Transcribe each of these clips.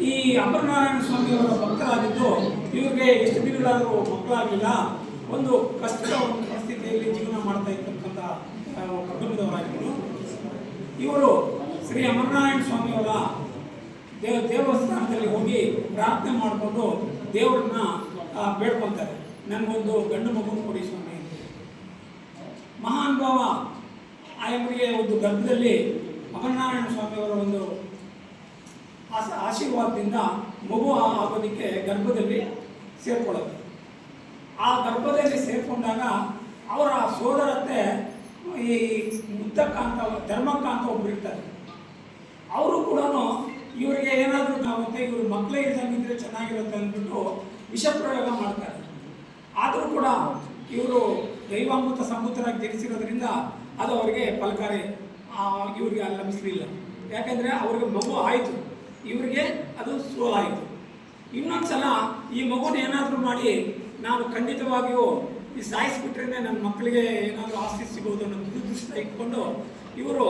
ಈ ಅಮರನಾರಾಯಣ ಸ್ವಾಮಿಯವರ ಭಕ್ತರಾಗಿದ್ದು ಇವರಿಗೆ ಎಷ್ಟು ದಿನಗಳಾದರೂ ಮಕ್ಕಳಾಗಿಲ್ಲ. ಒಂದು ಕಷ್ಟದ ಒಂದು ಪರಿಸ್ಥಿತಿಯಲ್ಲಿ ಜೀವನ ಮಾಡ್ತಾ ಇರ್ತಕ್ಕಂಥ ಕುಟುಂಬದವರಾಗಿದ್ದರು ಇವರು ಶ್ರೀ ಅಮರನಾರಾಯಣ ಸ್ವಾಮಿಯವರ ದೇವ ದೇವಸ್ಥಾನದಲ್ಲಿ ಹೋಗಿ ಪ್ರಾರ್ಥನೆ ಮಾಡಿಕೊಂಡು ದೇವರನ್ನ ಆ, ಬೇಡ್ಕೊಳ್ತಾರೆ. ನನಗೊಂದು ಗಂಡು ಮಗು ಕೊಡಿ ಸ್ವಾಮಿ. ಮಹಾನುಭಾವ ಆಯಮ್ಮನಿಗೆ ಒಂದು ಗರ್ಭದಲ್ಲಿ ಅಮರನಾರಾಯಣ ಸ್ವಾಮಿಯವರ ಒಂದು ಆಸ ಆಶೀರ್ವಾದದಿಂದ ಮಗು ಆಗೋದಕ್ಕೆ ಗರ್ಭದಲ್ಲಿ ಸೇರ್ಕೊಳ್ಳೋದು. ಆ ಗರ್ಭದಲ್ಲಿ ಸೇರಿಕೊಂಡಾಗ ಅವರ ಸೋದರತ್ತೆ ಈ ಮುದ್ದಕ್ಕ ಅಂತ ಧರ್ಮಕ್ಕ ಅಂತ ಇರ್ತಾರೆ. ಅವರು ಕೂಡ ಇವರಿಗೆ ಏನಾದರೂ ಆಗುತ್ತೆ, ಇವರು ಮಕ್ಕಳೇ ಇದ್ದಂಗಿದ್ರೆ ಚೆನ್ನಾಗಿರುತ್ತೆ ಅಂದ್ಬಿಟ್ಟು ವಿಷಪ್ರಯೋಗ ಮಾಡ್ತಾರೆ. ಆದರೂ ಕೂಡ ಇವರು ದೈವಾಮೃತ ಸಮೃದ್ಧರಾಗಿ ಜನಿಸಿರೋದ್ರಿಂದ ಅದು ಅವರಿಗೆ ಫಲಕಾರಿ ಇವ್ರಿಗೆ ಲಭಿಸಲಿಲ್ಲ. ಯಾಕೆಂದರೆ ಅವ್ರಿಗೆ ಮಗು ಆಯಿತು. ಇವರಿಗೆ ಅದು ಸ್ಲೋ ಆಯಿತು ಇನ್ನೊಂದು ಸಲ ಈ ಮಗುನ ಏನಾದರೂ ಮಾಡಿ ನಾನು ಖಂಡಿತವಾಗಿಯೂ ಈ ಸಾಯಿಸ್ಬಿಟ್ರೆ ನನ್ನ ಮಕ್ಕಳಿಗೆ ಏನಾದರೂ ಆಸ್ತಿ ಸಿಗೋದು ಅನ್ನೋ ದುರ್ದೃಷ್ಟ ಇಟ್ಕೊಂಡು ಇವರು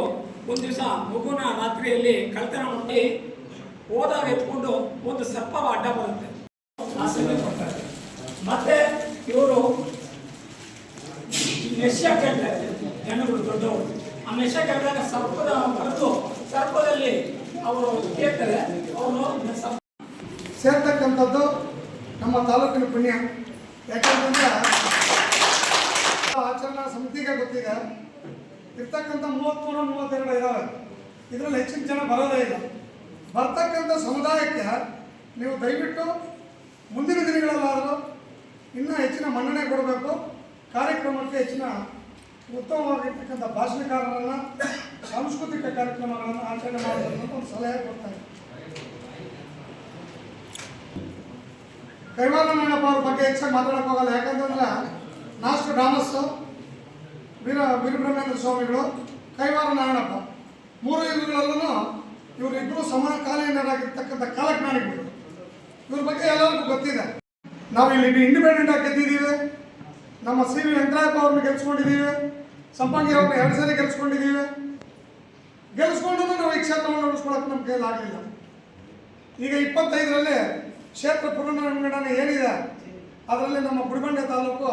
ಒಂದು ದಿವಸ ಮಗುನ ರಾತ್ರಿಯಲ್ಲಿ ಕಳ್ತನ ಮಾಡಿ ಹೋದಾಗ ಎತ್ಕೊಂಡು ಒಂದು ಸರ್ಪ ಅಡ್ಡ ಬರುತ್ತೆ. ಮತ್ತೆ ಇವರು ಮೆಷ್ಯ ಕೇಳ್ತಾರೆ. ಜನಗಳು ದೊಡ್ಡವರು. ಆ ಮೆಷ್ಯ ಕೇಳಿದಾಗ ಸರ್ಪದ ಬರೆದು ಸರ್ಪದಲ್ಲಿ ಅವರು ಕೇಳ್ತಾರೆ. ಸರ್ಪ ಸೇರ್ತಕ್ಕಂಥದ್ದು ನಮ್ಮ ತಾಲೂಕಿನ ಪುಣ್ಯ. ಯಾಕಂತಂದ್ರೆ ಆಚರಣಾ ಸಮಿತಿಗೆ ಗೊತ್ತಿದೆ. ಇರ್ತಕ್ಕಂಥ ಮೂವತ್ತ್ಮೂರು ಮೂವತ್ತೆರಡು ಇದ್ದಾವೆ ಇದರಲ್ಲಿ ಹೆಚ್ಚಿನ ಜನ ಬರೋದೇ ಇಲ್ಲ. ಬರ್ತಕ್ಕಂಥ ಸಮುದಾಯಕ್ಕೆ ನೀವು ದಯವಿಟ್ಟು ಮುಂದಿನ ದಿನಗಳಲ್ಲಾದರೂ ಇನ್ನೂ ಹೆಚ್ಚಿನ ಮನ್ನಣೆ ಕೊಡಬೇಕು. ಕಾರ್ಯಕ್ರಮಕ್ಕೆ ಹೆಚ್ಚಿನ ಉತ್ತಮವಾಗಿರ್ತಕ್ಕಂಥ ಭಾಷಣಕಾರರನ್ನು ಸಾಂಸ್ಕೃತಿಕ ಕಾರ್ಯಕ್ರಮಗಳನ್ನು ಆಚರಣೆ ಮಾಡಬೇಕು ಒಂದು ಸಲಹೆ ಕೊಡ್ತಾರೆ ಕೈವಾಲನಪ್ಪ ಅವ್ರ ಬಗ್ಗೆ ಹೆಚ್ಚಾಗಿ ಮಾತಾಡಕ್ ಹೋಗಲ್ಲ. ಯಾಕಂತಂದ್ರೆ ನಾಸ್ಟ್ ಡಾಮಸ್ಸು, ವೀರ ವೀರಬ್ರಹ್ಮೇಂದ್ರ ಸ್ವಾಮಿಗಳು ಕೈವಾರ ನಾರಾಯಣಪ್ಪ. ಮೂರು ಯುಗಗಳಲ್ಲೂ ಇವರಿಬ್ಬರು ಸಮಕಾಲೀನರಾಗಿರ್ತಕ್ಕಂಥ ಕಾಲಜ್ಞಾನಿಗಳು. ಇವ್ರ ಬಗ್ಗೆ ಎಲ್ಲರಿಗೂ ಗೊತ್ತಿದೆ. ನಾವು ಇಲ್ಲಿ ಇಂಡಿಪೆಂಡೆಂಟ್ ಆಗಿ ಗೆದ್ದಿದ್ದೀವಿ. ನಮ್ಮ ಸಿ ವಿ ವೆಂಕಟಾಯಪ್ಪ ಅವ್ರನ್ನ ಗೆಲ್ಸ್ಕೊಂಡಿದ್ದೀವಿ. ಸಂಪಂಗಿ ಅವ್ರನ್ನ ಎರಡು ಸಲ ಗೆಲ್ಸ್ಕೊಂಡಿದ್ದೀವಿ. ಗೆಲ್ಸ್ಕೊಂಡು ನಾವು ಈ ಕ್ಷೇತ್ರವನ್ನು ಉಳಿಸ್ಕೊಳಕ್ಕೆ ನಮ್ಮ ಕೈಯಲ್ಲಿ ಆಗಲಿಲ್ಲ ಈಗ ಇಪ್ಪತ್ತೈದರಲ್ಲಿ ಕ್ಷೇತ್ರ ಪುನರ್ವಿಂಗಡಣೆ ಏನಿದೆ, ಅದರಲ್ಲಿ ನಮ್ಮ ಗುಡಿಬಂಡೆ ತಾಲೂಕು,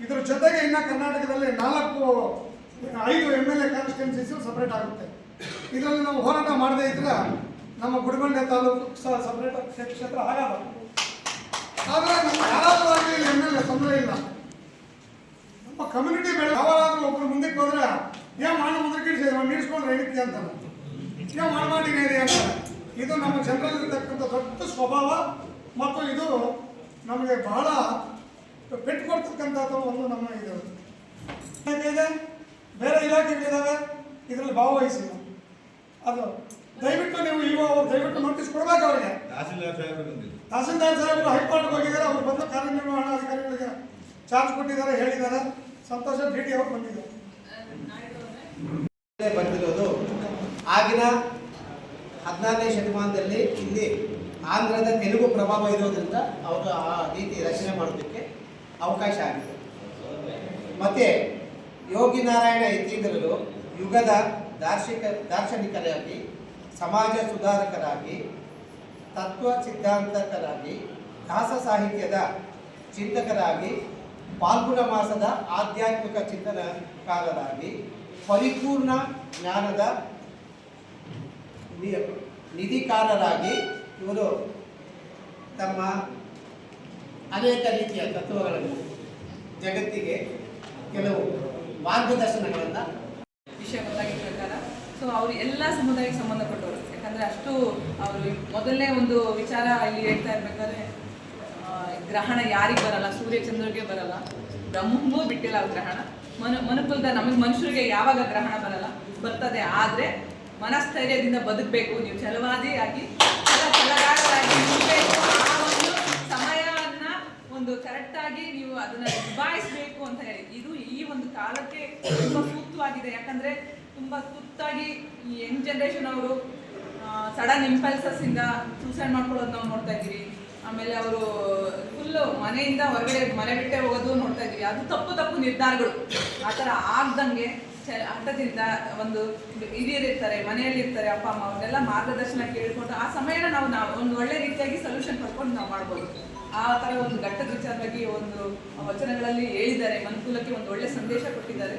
ಇದ್ರ ಜೊತೆಗೆ ಇನ್ನು ಕರ್ನಾಟಕದಲ್ಲಿ ನಾಲ್ಕು, ಐದು M L A constituency separate ಆಗುತ್ತೆ. ಇದರಲ್ಲಿ ನಾವು ಹೋರಾಟ ಮಾಡದೇ ಇದ್ರೆ ನಮ್ಮ ಗುಡಿಬಂಡೆ ತಾಲೂಕು ಸಪ್ರೇಟ್ ಕ್ಷೇತ್ರ ಆಗಲ್ಲ. ಆದರೆ ಯಾರಾದರೂ ಆಗಲಿ ಎಂ ಎಲ್ ಎ ತೊಂದರೆ ಇಲ್ಲ. ನಮ್ಮ ಕಮ್ಯುನಿಟಿ ಬೆಳೆ ಯಾವಾಗಾದ್ರೂ ಒಬ್ಬರು ಮುಂದಕ್ಕೆ ಹೋದ್ರೆ ಏನ್ ಮಾಡ ಮುಂದಕ್ಕೆ ನೀಡಿಸ್ಕೊಂಡ್ರೆ ಅಂತ ಏ ಏನ್ ಮಾಡಿದೀನಿ ಹೇಳಿ ಅಂತ. ಇದು ನಮ್ಮ ಜನರಲ್ಲಿರ್ತಕ್ಕಂಥ ದೊಡ್ಡ ಸ್ವಭಾವ ಮತ್ತು ಇದು ನಮಗೆ ಬಹಳ ಪೆಟ್ಟು ಕೊಡ್ತಕ್ಕಂಥ ಒಂದು ನಮ್ಮ ಇದು. ಇದೆ ಬೇರೆ ಇಲಾಖೆಗಳಿದ್ದಾವೆ ಇದರಲ್ಲಿ ಭಾಗವಹಿಸಿಲ್ಲ ಅದು ದಯವಿಟ್ಟು ನೀವು ಈಗ ಅವ್ರು ದಯವಿಟ್ಟು ನೋಟಿಸ್ ಕೊಡ್ಬೇಕು ಅವರಿಗೆ. ತಹಸೀಲ್ದಾರ್ ಸಾಹೇಬರು ಹೈಕೋರ್ಟ್ಗೆ ಹೋಗಿದ್ದಾರೆ ಅವರು ಬಂದು ಕಾರ್ಯನಿರ್ವಹಣಾಧಿಕಾರಿಗಳಿಗೆ ಚಾರ್ಜ್ ಕೊಟ್ಟಿದ್ದಾರೆ ಹೇಳಿದ್ದಾರೆ. ಸಂತೋಷ ಭೇಟಿ ಅವ್ರು ಅವರು ಬಂದಿದ್ದಾರೆ ಬಂದಿರೋದು. ಆಗಿನ ಹದಿನಾರನೇ ಶತಮಾನದಲ್ಲಿ ಇಲ್ಲಿ ಆಂಧ್ರದ ತೆಲುಗು ಪ್ರಭಾವ ಇರೋದ್ರಿಂದ ಅವರು ಆ ರೀತಿ ರಚನೆ ಮಾಡೋದಕ್ಕೆ ಅವಕಾಶ ಆಗಿದೆ. ಮತ್ತೆ ಯೋಗಿ ನಾರಾಯಣ ಯತೀಂದ್ರರು ಯುಗದ ದಾರ್ಶಿಕ, ದಾರ್ಶನಿಕರಾಗಿ, ಸಮಾಜ ಸುಧಾರಕರಾಗಿ, ತತ್ವ ಸಿದ್ಧಾಂತಕರಾಗಿ, ದಾಸ ಸಾಹಿತ್ಯದ ಚಿಂತಕರಾಗಿ ಪಾಲ್ಗುಣ ಮಾಸದ ಆಧ್ಯಾತ್ಮಿಕ ಚಿಂತನ ಕಾಲದಾಗಿ ಪರಿಪೂರ್ಣ ಜ್ಞಾನದ ನಿಧಿಕಾರರಾಗಿ ಇವರು ತಮ್ಮ ಅನೇಕ ರೀತಿಯ ತತ್ವಗಳನ್ನು ಜಗತ್ತಿಗೆ ಕೆಲವು ಮಾರ್ಗದರ್ಶನಗಳನ್ನು ವಿಷಯ ಗೊತ್ತಾಗಿದ್ದ ಪ್ರಕಾರ. ಸೊ ಅವರು ಎಲ್ಲ ಸಮುದಾಯಕ್ಕೆ ಸಂಬಂಧಪಟ್ಟವರು. ಯಾಕಂದರೆ ಅಷ್ಟು ಅವರು ಮೊದಲನೇ ಒಂದು ವಿಚಾರ ಇಲ್ಲಿ ಹೇಳ್ತಾ ಇರ್ಬೇಕಾದ್ರೆ ಗ್ರಹಣ ಯಾರಿಗೆ ಬರಲ್ಲ? ಸೂರ್ಯ ಚಂದ್ರಗೆ ಬರಲ್ಲ. ಬ್ರಹ್ಮಗೂ ಬಿಟ್ಟಿಲ್ಲ ಗ್ರಹಣ. ಮನು, ಮನುಕುಲದ ನಮಗೆ ಮನುಷ್ಯರಿಗೆ ಯಾವಾಗ ಗ್ರಹಣ ಬರಲ್ಲ? ಬರ್ತದೆ. ಆದ್ರೆ ಮನಸ್ಥೈರ್ಯದಿಂದ ಬದುಕಬೇಕು. ನೀವು ಛಲವಾದಿಯಾಗಿ ಛಲ, ಛಲಗಾರರಾಗಿ. ಆ ಒಂದು ಸಮಯವನ್ನು ಒಂದು ಕರೆಕ್ಟಾಗಿ ನೀವು ಅದನ್ನ ನಿಭಾಯಿಸಬೇಕು ಅಂತ ಹೇಳಿ. ಇದು ಈ ಒಂದು ಕಾಲಕ್ಕೆ ತುಂಬಾ ಸೂಕ್ತವಾಗಿದೆ. ಯಾಕಂದ್ರೆ ತುಂಬಾ ತುತ್ತಾಗಿ ಈ ಯಂಗ್ ಜನರೇಷನ್ ಅವರು ಸಡನ್ ಇಂಪಲ್ಸಸ್ ಇಂದ ಸೂಸೈಡ್ ಮಾಡ್ಕೊಳ್ಳೋದು ನಾವು ನೋಡ್ತಾ ಇದೀವಿ ಆಮೇಲೆ ಅವರು ಫುಲ್ ಮನೆಯಿಂದ ಹೊರಗಡೆ ಮನೆ ಬಿಟ್ಟೆ ಹೋಗೋದು ನೋಡ್ತಾ ಇದೀವಿ. ಅದು ತಪ್ಪು ತಪ್ಪು ನಿರ್ಧಾರಗಳು. ಆ ಥರ ಆಗ್ದಂಗೆ ಹಠದಿಂದ ಒಂದು ಹಿರಿಯರಿರ್ತಾರೆ ಮನೆಯಲ್ಲಿ ಇರ್ತಾರೆ ಅಪ್ಪ, ಅಮ್ಮ, ಅವ್ರನ್ನೆಲ್ಲ ಮಾರ್ಗದರ್ಶನ ಕೇಳ್ಕೊಂಡು ಆ ಸಮಯನ ನಾವು ನಾವು ಒಂದು ಒಳ್ಳೆ ರೀತಿಯಾಗಿ ಸೊಲ್ಯೂಷನ್ ಪಡ್ಕೊಂಡು ನಾವು ಮಾಡ್ಬೋದು. ಆ ಥರ ಒಂದು ಘಟ್ಟದ ವಿಚಾರವಾಗಿ ಒಂದು ವಚನಗಳಲ್ಲಿ ಹೇಳಿದ್ದಾರೆ, ಮನುಕುಲಕ್ಕೆ ಒಂದು ಒಳ್ಳೆ ಸಂದೇಶ ಕೊಟ್ಟಿದ್ದಾರೆ.